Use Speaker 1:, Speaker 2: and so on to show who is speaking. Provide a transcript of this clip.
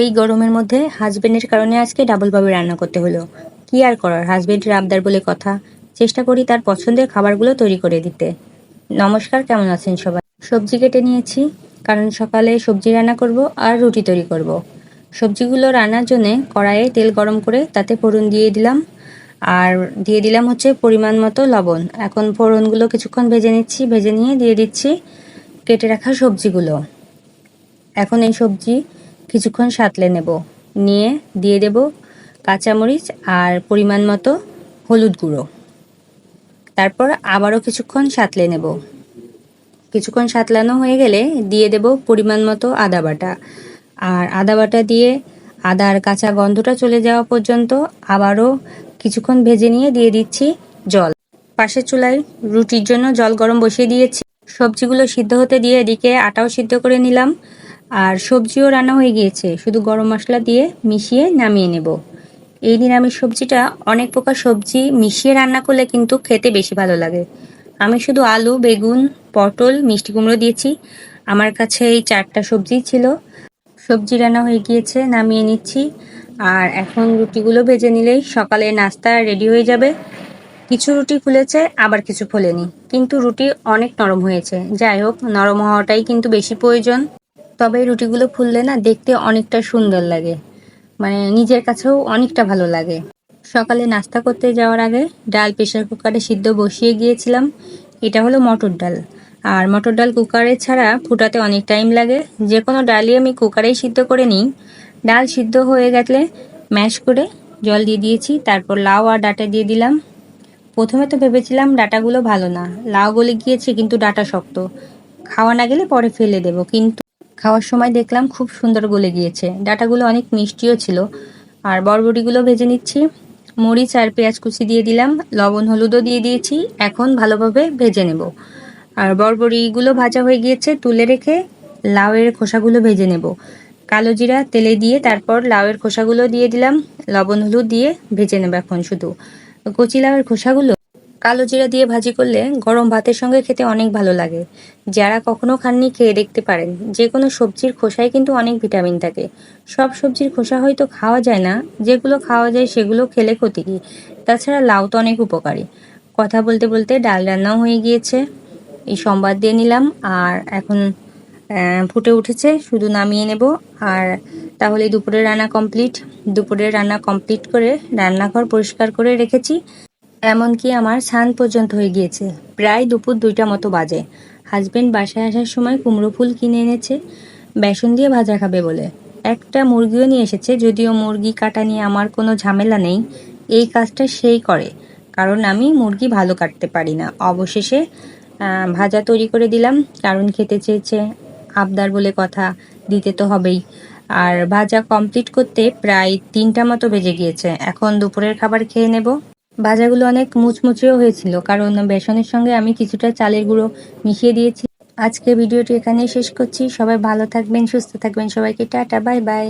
Speaker 1: এই গরমের মধ্যে হাজবেন্ডের কারণে আজকে ডাবলভাবে রান্না করতে হলো। কি আর করার হাজবেন্ডের আবদার বলে কথা। চেষ্টা করি তার পছন্দের খাবারগুলো তৈরি করে দিতে। নমস্কার, কেমন আছেন সবাই? সবজি কেটে নিয়েছি, কারণ সকালে সবজি রান্না করব আর রুটি তৈরি করব। সবজিগুলো রান্নার জন্যে কড়াইয়ে তেল গরম করে তাতে ফোড়ন দিয়ে দিলাম। আর দিয়ে দিলাম হচ্ছে পরিমাণ মতো লবণ। এখন ফোড়নগুলো কিছুক্ষণ ভেজে নিচ্ছি, ভেজে নিয়ে দিয়ে দিচ্ছি কেটে রাখা সবজিগুলো। এখন এই সবজি কিছুক্ষণ সাঁতলে নেব। নিয়ে দিয়ে দেব কাঁচামরিচ আর পরিমাণ মতো হলুদ গুঁড়ো। তারপর আবারও কিছুক্ষণ সাঁতলে নেব। কিছুক্ষণ সাঁতলানো হয়ে গেলে দিয়ে দেব পরিমাণ মতো আদা বাটা। আর আদা বাটা দিয়ে আদার কাঁচা গন্ধটা চলে যাওয়া পর্যন্ত আবারও কিছুক্ষণ ভেজে নিয়ে দিয়ে দিচ্ছি জল। পাশের চুলায় রুটির জন্য জল গরম বসিয়ে দিয়েছি। সবজিগুলো সিদ্ধ হতে দিয়ে এদিকে আটাও সিদ্ধ করে নিলাম। আর সবজিও রান্না হয়ে গিয়েছে। শুধু গরম মশলা দিয়ে মিশিয়ে নামিয়ে নেব। এই নিরামিষ সবজিটা অনেক প্রকার সবজি মিশিয়ে রান্না করলে কিন্তু খেতে বেশি ভালো লাগে। আমি শুধু আলু, বেগুন, পটল, মিষ্টি কুমড়ো দিয়েছি। আমার কাছে এই চারটা সবজি ছিল। সবজি রান্না হয়ে গিয়েছে, নামিয়ে নিচ্ছি। আর এখন রুটিগুলো ভেজে নিলেই সকালে নাস্তা রেডি হয়ে যাবে। কিছু রুটি ফুলেছে, আবার কিছু ফোলেনি। কিন্তু রুটি অনেক নরম হয়েছে। যাই হোক, নরম হওয়াটাই কিন্তু বেশি প্রয়োজন। তবে রুটিগুলো ফুললে না দেখতে অনেকটা সুন্দর লাগে। মানে নিজের কাছেও অনেকটা ভালো লাগে। সকালে নাস্তা করতে যাওয়ার আগে ডাল প্রেশার কুকারে সিদ্ধ বসিয়ে গিয়েছিলাম। এটা হলো মটর ডাল। আর মটর ডাল কুকারে ছাড়া ফুটাতে অনেক টাইম লাগে। যে কোনো ডালই আমি কুকারেই সিদ্ধ করে নিই। ডাল সিদ্ধ হয়ে গেলে ম্যাশ করে জল দিয়ে দিয়েছি, তারপর লাউ আর ডাটা দিয়ে দিলাম। প্রথমে তো ভেবেছিলাম ডাটাগুলো ভালো না। লাউ গলে গিয়েছে, কিন্তু ডাটা শক্ত। খাওয়া না গেলে পরে ফেলে দেব, কিন্তু খাওয়ার সময় দেখলাম খুব সুন্দর গলে গিয়েছে। ডাটাগুলো অনেক মিষ্টিও ছিল। আর বরবটিগুলো ভেজে নিচ্ছি। মরিচ আর পেঁয়াজ কুচি দিয়ে দিলাম। লবণ, হলুদও দিয়ে দিয়েছি। এখন ভালোভাবে ভেজে নেব। আর বরবটিগুলো ভাজা হয়ে গিয়েছে, তুলে রেখে লাউয়ের খোসাগুলো ভেজে নেব। কালো জিরা, তেলে দিয়ে তারপর লাউয়ের খোসাগুলো দিয়ে দিলাম। লবণ, হলুদ দিয়ে ভেজে নেব এখন শুধু। কচি লাউয়ের খোসাগুলো কালো জিরা দিয়ে ভাজি করলে গরম ভাতের সঙ্গে খেতে অনেক ভালো লাগে। যারা কখনো খাননি খেয়ে দেখতে পারেন। যে কোনো সবজির খোসায় কিন্তু অনেক ভিটামিন থাকে। সব সবজির খোসা হয়তো খাওয়া যায় না, যেগুলো খাওয়া যায় সেগুলো খেলে ক্ষতি কি? তাছাড়া লাউ তো অনেক উপকারী। কথা বলতে বলতে ডাল রান্নাও হয়ে গিয়েছে। এই সম্বাদ দিয়ে নিলাম। আর এখন ফুটে উঠেছে, শুধু নামিয়ে নেব। আর তাহলে দুপুরের রান্না কমপ্লিট। দুপুরের রান্না কমপ্লিট করে রান্নাঘর পরিষ্কার করে রেখেছি। এমনকি আমার স্নান পর্যন্ত হয়ে গিয়েছে। প্রায় দুপুর দুইটা মতো বাজে। হাজবেন্ড বাসায় আসার সময় কুমড়ো ফুল কিনে এনেছে, বেসন দিয়ে ভাজা খাবে বলে। একটা মুরগিও নিয়ে এসেছে, যদিও মুরগি কাটা নিয়ে আমার কোনো ঝামেলা নেই। এই কাজটা সেই করে, কারণ আমি মুরগি ভালো কাটতে পারি না। অবশেষে ভাজা তৈরি করে দিলাম। কারণ খেতে চেয়েছে, আবদার বলে কথা, দিতে তো হবেই। আর ভাজা কমপ্লিট করতে প্রায় তিনটা মতো বেজে গিয়েছে। এখন দুপুরের খাবার খেয়ে নেব। ভাজাগুলো অনেক মুচমুচেও হয়েছিল, কারণ বেসনের সঙ্গে আমি কিছুটা চালের গুঁড়ো মিশিয়ে দিয়েছি। আজকে ভিডিওটি এখানেই শেষ করছি। সবাই ভালো থাকবেন, সুস্থ থাকবেন। সবাইকে টাটা, বাই বাই।